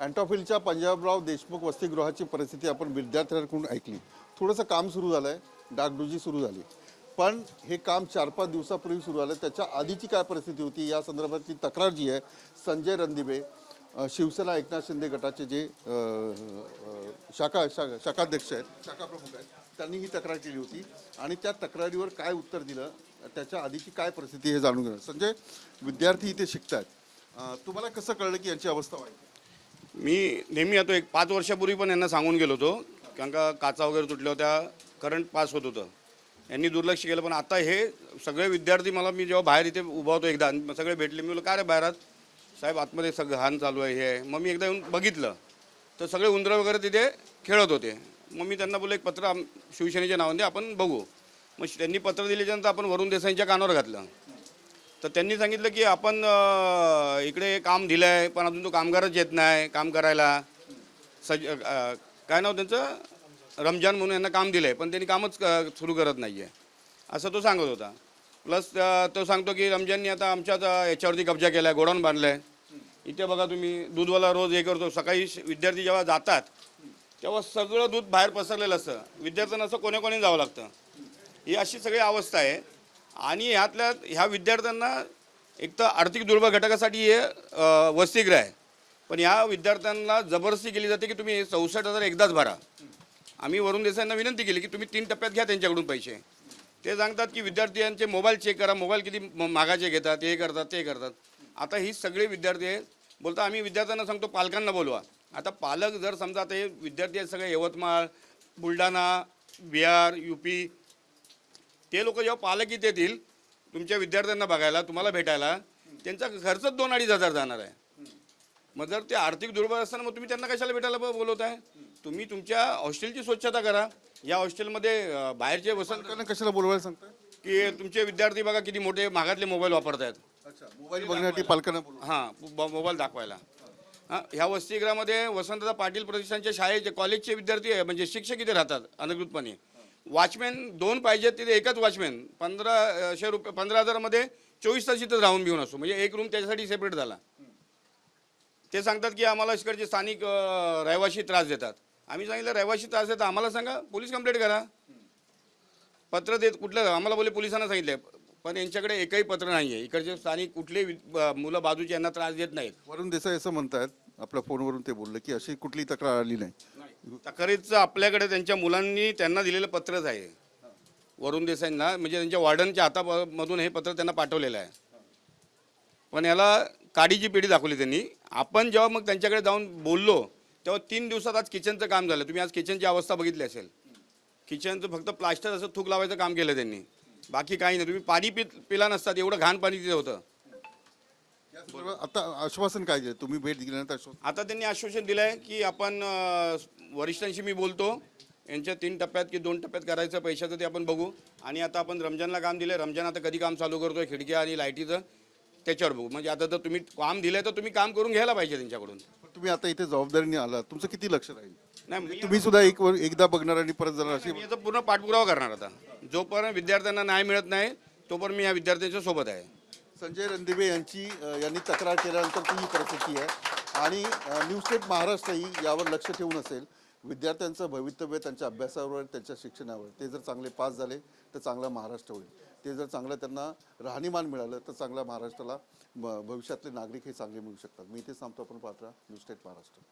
अँटॉफिलच्या पंजाबराव देशमुख वसतिगृहाची परिस्थिती आपण विद्यार्थ्यांकडून ऐकली. थोडंसं काम सुरू झालं आहे डागडुजी सुरू झाली. पण हे काम चार पाच दिवसापूर्वी सुरू झालं. त्याच्या आधीची काय परिस्थिती होती? या संदर्भातली तक्रार जी आहे संजय रणदिबे शिवसेना एकनाथ शिंदे गटाचे जे शाखा शाखा शाखाध्यक्ष आहेत शाखा प्रमुख आहेत त्यांनी ही तक्रार केली होती. आणि त्या तक्रारीवर काय उत्तर दिलं? त्याच्या आधीची काय परिस्थिती हे जाणून घेणं संजय विद्यार्थी इथे शिकत आहेत तुम्हाला कसं कळलं की यांची अवस्था वाईट? मी नेहमी येतो एक पाच वर्षापूर्वी पण यांना सांगून गेलो होतो कारण का काचा वगैरे तुटल्या होत्या करंट पास होत होतं. यांनी दुर्लक्ष केलं पण आता हे सगळे विद्यार्थी मला मी जेव्हा बाहेर इथे उभा होतो एकदा सगळे भेटले मी बोललो काय रे बाहेरात? साहेब आतमध्ये सगळं घाण चालू आहे हे. आहे मग मी एकदा येऊन बघितलं तर सगळे उंदरं वगैरे तिथे खेळत होते. मग मी त्यांना बोललो एक पत्र आम- शिवसेनेच्या नावाने आपण बघू. मग त्यांनी पत्र दिल्याच्यानंतर आपण वरुण देसाईंच्या कानावर घातलं. तर त्यांनी सांगितलं की आपण इकडे काम दिलं आहे पण अजून तो कामगारच येत नाही काम करायला. सज काय नाव त्यांचं? रमजान म्हणून यांना काम दिलं आहे पण त्यांनी कामच सुरू करत नाही आहे असं तो सांगत होता. प्लस तो सांगतो की रमजाननी आता आमच्याच याच्यावरती कब्जा केला आहे गोडाऊन बांधलं आहे इथे बघा तुम्ही दूधवाला रोज हे करतो. सकाळी विद्यार्थी जेव्हा जातात तेव्हा सगळं दूध बाहेर पसरलेलं असतं. विद्यार्थ्यांना असं कोणी कोणी जावं लागतं. ही अशी सगळी अवस्था आहे. आणि ह्यातल्या ह्या विद्यार्थ्यांना एक तर आर्थिक दुर्बल घटकासाठी हे अ, वसतिगृह आहे. पण ह्या विद्यार्थ्यांना जबरदस्ती केली जाते की तुम्ही चौसष्ट हजार एकदाच भरा. आम्ही वरुण देसाईंना विनंती केली की तुम्ही तीन टप्प्यात घ्या त्यांच्याकडून पैसे. ते सांगतात की विद्यार्थ्यांचे मोबाईल चेक करा मोबाईल किती म- मागाचे घेतात हे करतात ते करतात. आता ही सगळे विद्यार्थी आहेत. बोलता आम्ही विद्यार्थ्यांना सांगतो पालकांना बोलवा. आता पालक जर समजा ते विद्यार्थी आहेत सगळे यवतमाळ बुलढाणा बिहार यू पी ते लोक जेव्हा पालक इथे येतील तुमच्या विद्यार्थ्यांना बघायला तुम्हाला भेटायला त्यांचा खर्चच दोन अडीच हजार जाणार आहे. मग जर ते आर्थिक दुर्बल असताना मग तुम्ही त्यांना कशाला भेटायला बोलवत आहे तुम्ही तुमच्या हॉस्टेलची स्वच्छता करा. या हॉस्टेलमध्ये बाहेरचे वसंत कशाला बोलवायला सांगताय? की तुमचे विद्यार्थी बघा किती मोठे मागातले मोबाईल वापरत आहेत अच्छा मोबाईल बघण्यासाठी पालकांना हां मोबाईल दाखवायला. हां ह्या वसतिगृहामध्ये वसंतदा पाटील प्रतिष्ठानच्या शाळेचे कॉलेजचे विद्यार्थी आहे म्हणजे शिक्षक इथे राहतात अधिकृतपणे वॉचमॅन दोन पाहिजेत तिथे एकच वॉचमॅन. पंधराशे रुपये पंधरा हजारामध्ये चोवीस तास तिथं राहून घेऊन असतो. म्हणजे एक रूम त्याच्यासाठी सेपरेट झाला. ते सांगतात की आम्हाला इकडचे स्थानिक रहिवाशी त्रास देतात. आम्ही सांगितलं रहिवाशी त्रास देतात आम्हाला सांगा पोलीस कंप्लेंट करा. पत्र देत कुठलं आम्हाला बोले पोलिसांना सांगितलं पण यांच्याकडे एकही पत्र नाही आहे इकडचे स्थानिक कुठले मुलं बाजूचे यांना त्रास देत नाहीत. वरुण देसाई असं म्हणतात आपल्या फोनवरून ते बोलले की अशी कुठली तक्रार आली नाही. तक्रारीचं आपल्याकडे त्यांच्या मुलांनी त्यांना दिलेलं पत्रच आहे. वरुण देसाईंना म्हणजे त्यांच्या वॉर्डनच्या हातामधून हे पत्र त्यांना पाठवलेलं आहे. पण याला काडीची पिढी दाखवली त्यांनी. आपण जेव्हा मग त्यांच्याकडे जाऊन बोललो तेव्हा तीन दिवसात आज किचनचं काम झालं. तुम्ही आज किचनची अवस्था बघितली असेल. किचनचं फक्त प्लास्टर असं थूक लावायचं काम केलं त्यांनी. बाकी काही नाही. तुम्ही पाणी पित पिला नसतात. एवढं घाण पाणी तिथे होतं. संदर्भात आता आश्वासन काय दिलं? तुम्ही भेट दिल्यानंतर आश्वासन? आता त्यांनी आश्वासन दिलं आहे की आपण अ, वरिष्ठांशी मी बोलतो. यांच्या तीन टप्प्यात की दोन टप्प्यात करायचं पैशाचं ते आपण बघू. आणि आता आपण रमजानला काम दिलं रमजान आता कधी काम चालू करतोय? खिडक्या आणि लाईटीचं त्याच्यावर बघू. म्हणजे आता जर तुम्ही काम दिलं तर तुम्ही काम करून घ्यायला पाहिजे त्यांच्याकडून. पण तुम्ही आता इथे जबाबदारीने आला तुमचं किती लक्ष राहील? नाही मी- तुम्ही सुद्धा एक वर- एकदा बघणार आणि परत जाणार अशी मी याचा पूर्ण पाठपुरावा करणार आता. जोपर्यंत विद्यार्थ्यांना न्याय मिळत नाही तोपर्यंत मी या विद्यार्थ्यांच्या सोबत आहे. संजय रणदिवे यांची यांनी तक्रार केल्यानंतर ती ही परिस्थिती आहे. आणि न्यू स्टेट महाराष्ट्रही यावर लक्ष ठेवून असेल. विद्यार्थ्यांचं भवितव्य त्यांच्या अभ्यासावर त्यांच्या शिक्षणावर. ते जर चांगले पास झाले तर चांगला महाराष्ट्र होईल. ते जर चांगलं त्यांना राहणीमान मिळालं तर चांगल्या महाराष्ट्राला भविष्यातले नागरिक हे चांगले मिळू शकतात. मी इथे सांगतो आपण पात्र न्यू स्टेट महाराष्ट्र.